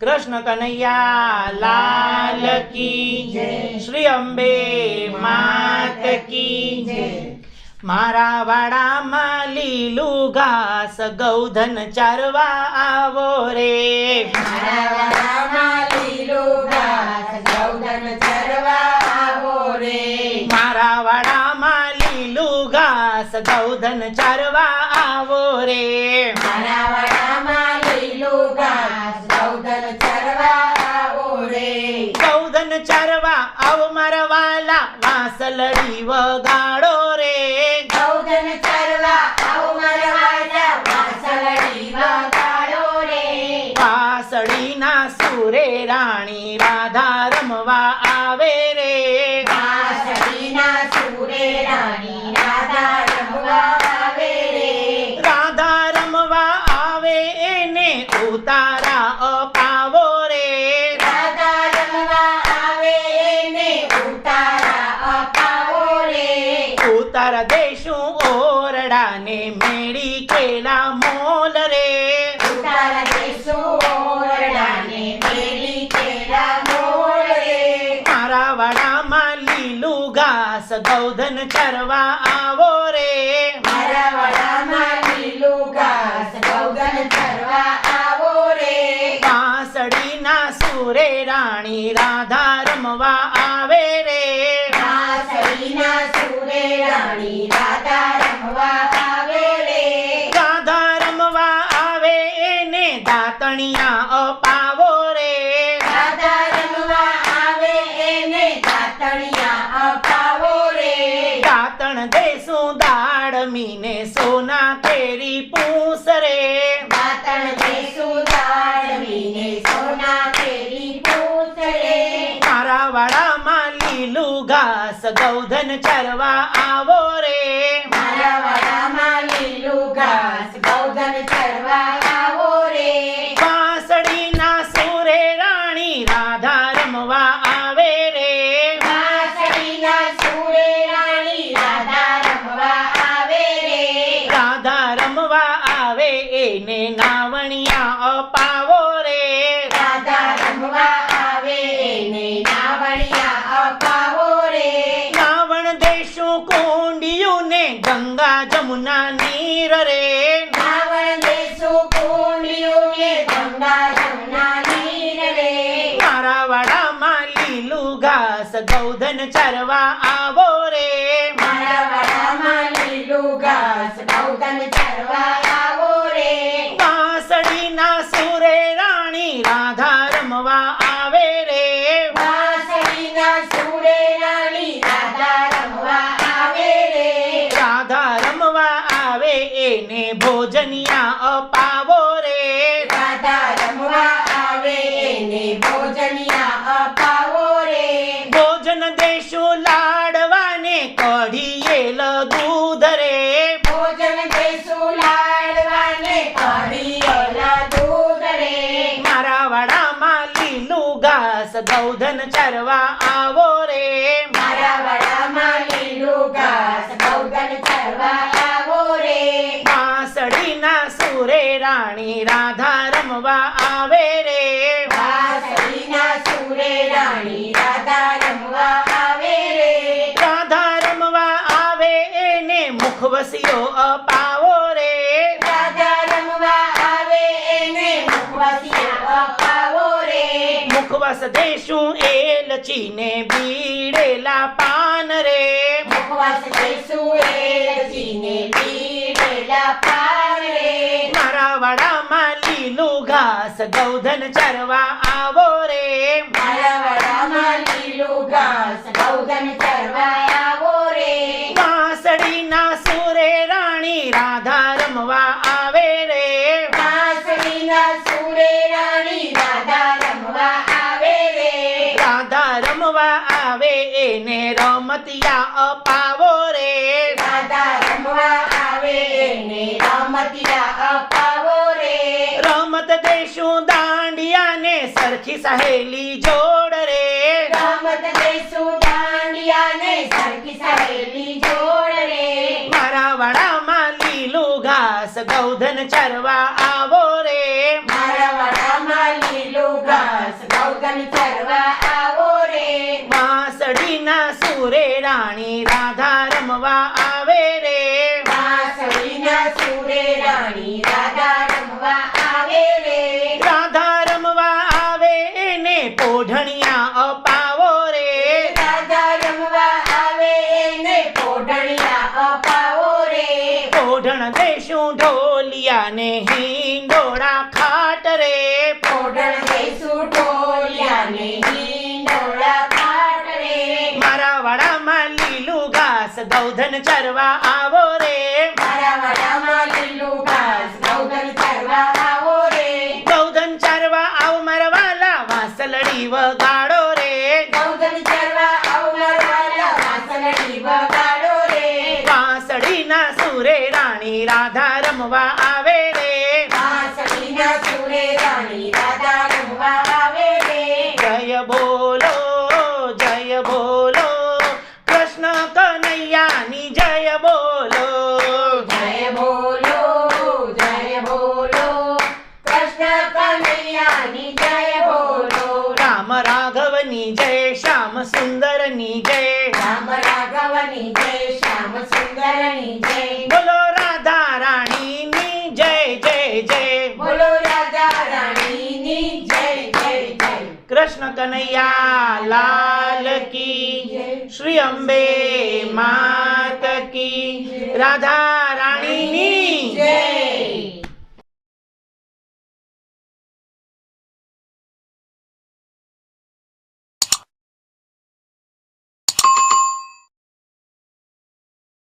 કૃષ્ણ કનૈયા લાલ કી જય. શ્રી અંબે માત કી જય. મારા વાડામાં લીલું ઘાસ ગૌધન ચારવા આવો રે મારા વાડામાં લીલું ઘાસ ગૌધન ચરવા આવો રે મારા વાડામાં લીલું ઘાસ ગૌધન ચારવા આવો રે મારા વાડામાં લીલું ઘાસ ગૌધન ચરવા આવો રે ગૌધન ચારવા આવો મારા વાલા વગાડો રે. ગૌધન ચરવા આવો મારા વાડા વાસળડી વગાડો રે. વાસળીના સુરે રાણી રાધા રમવા આવે રે. વાસળીના સુરે રાણી રાધા રમવા આવે રે. રાધા રમવા આવે એને ઉતારા અપાવો રે રાધા રમવા આવે એને ઉતારા અપાવો રે ઉતાર દેશું ઓરડાને મેળી કેલા મોલ રે. ઉતારા ઓરડા ને મેળી કેલા મોલ રે. મારા વાડામાં લીલું ઘાસ ગૌધન ચરવા આવો રે. મારા વડામાં લીલું ઘાસ ગૌધન ચરવા આવો રે. વાસળીના સુરે રાણી રાધા રમવા આવે રે. વાસળીના રાણી રાધા રમવા આવે રે રાધા રમવા આવે એને દાતણિયા અપાવો રે. રાધા રમવા આવે એને દાતણિયા અપાવો રે. દાતણ દેશું દાડમીને સોના કેરી પૂસ રે. દાતણ દેશું દાળવીને સોના કેરી પૂછડે મારા વાડામાં લીલું ઘાસ ગૌધન ચરવા આવો રે મારા વાડામાં લીલું ઘાસ ગૌધન ચરવા આવો રે વાસળીના સુરે રાણી રાધા રમવા આવે રે વાસળીના સુરે રાણી રાધા રમવા આવે રે રાધા રમવા આવે એને નાવણિયા અપાવો ઘાસ ગૌધન ચરવા આવો રે. મારા વાડામાં લીલું ઘાસ ગૌધન ચરવા આવો રે. વાસળીના સુરે રાણી રાધા રમવા આવે રે. વાસળીના સુરે રાણી રાધા રમવા આવે રે. રાધા રમવા આવે એને ભોજનિયા અપાવો રે. રાધા રમવા આવે એને ભોજનિયા અપાવો ઘાસ ગૌધન ચરવા આવો રે. મારા વડામાં લીલું ઘાસ ગૌધન ચરવા આવો રે. વાસળીના સુરે રાણી રાધા રમવા આવે રે. વાસળીના સુરે રાણી રાધા રમવા આવે રે. રાધા રમવા આવે એને મુખવસીઓ અપાવો રે. રાધા રમવા આવે એને મુખવાસિયા અપાવો રે મુખવાસ દેશું લચીને બીડેલા પાન રે. મુખવાસ દેશું લચીને બીડેલા પાન રે. મારા વાડામાં લીલું ઘાસ ગૌધન ચરવા આવો રે. મારા વડામાં લીલું ઘાસ ગૌધન ચરવા આવો રે વાસળીના સુરે રાણી રાધા રમવા આવે રે વાંસળીના સુરે રાણી રાધા રમવા આવે રે રાધા રમવા આવે એને રમતિયા અપાવો રે. દાદા રમવા આવે એને રમતિયા અપાવો રે. રમત દેશું દાંડિયાને સરખી સહેલી જોડ રે. રમત દેશું દાંડિયાને સરખી સહેલી જોડ રે. મારા વાડામાં લીલું ઘાસ ગૌધન ચરવા આવો રે. મારા વાડામાં લીલું ઘાસ ગૌધન ચરવા આવો રે. વાંસળીના સુરે રાણી રાધા રમવા આવે રે. વાંસળીના સુરે રાણી રાધા રમવા આવે રે. રાધા રમવા આવે એને પોઢણિયા ગૌધન ચરવા આવો રે. મારા વાડામાં લીલું ઘાસ ગૌધન ચરવા આવો રે. ગૌધન ચરવા આવ મારા વાલા વાસલડી વગાડો રે. ગૌધન ચરવા આવો મારા વાલા વાસણડી વગાડો રે. વાંસળીના સુરે રાણી રાધા રમવા આવે રે. વાંસળીના સુરે રાણી રાધા રાઘવની જય શ્યામ સુંદરની જય. રામ રાઘવની જય શ્યામ સુંદરની જય. બોલો રાધા રાણીની જય જય જય. બોલો રાજા રાણીની જય જય જય. કૃષ્ણ કનૈયા લાલ કી શ્રી અંબે માત કી રાધા રાણીની જય.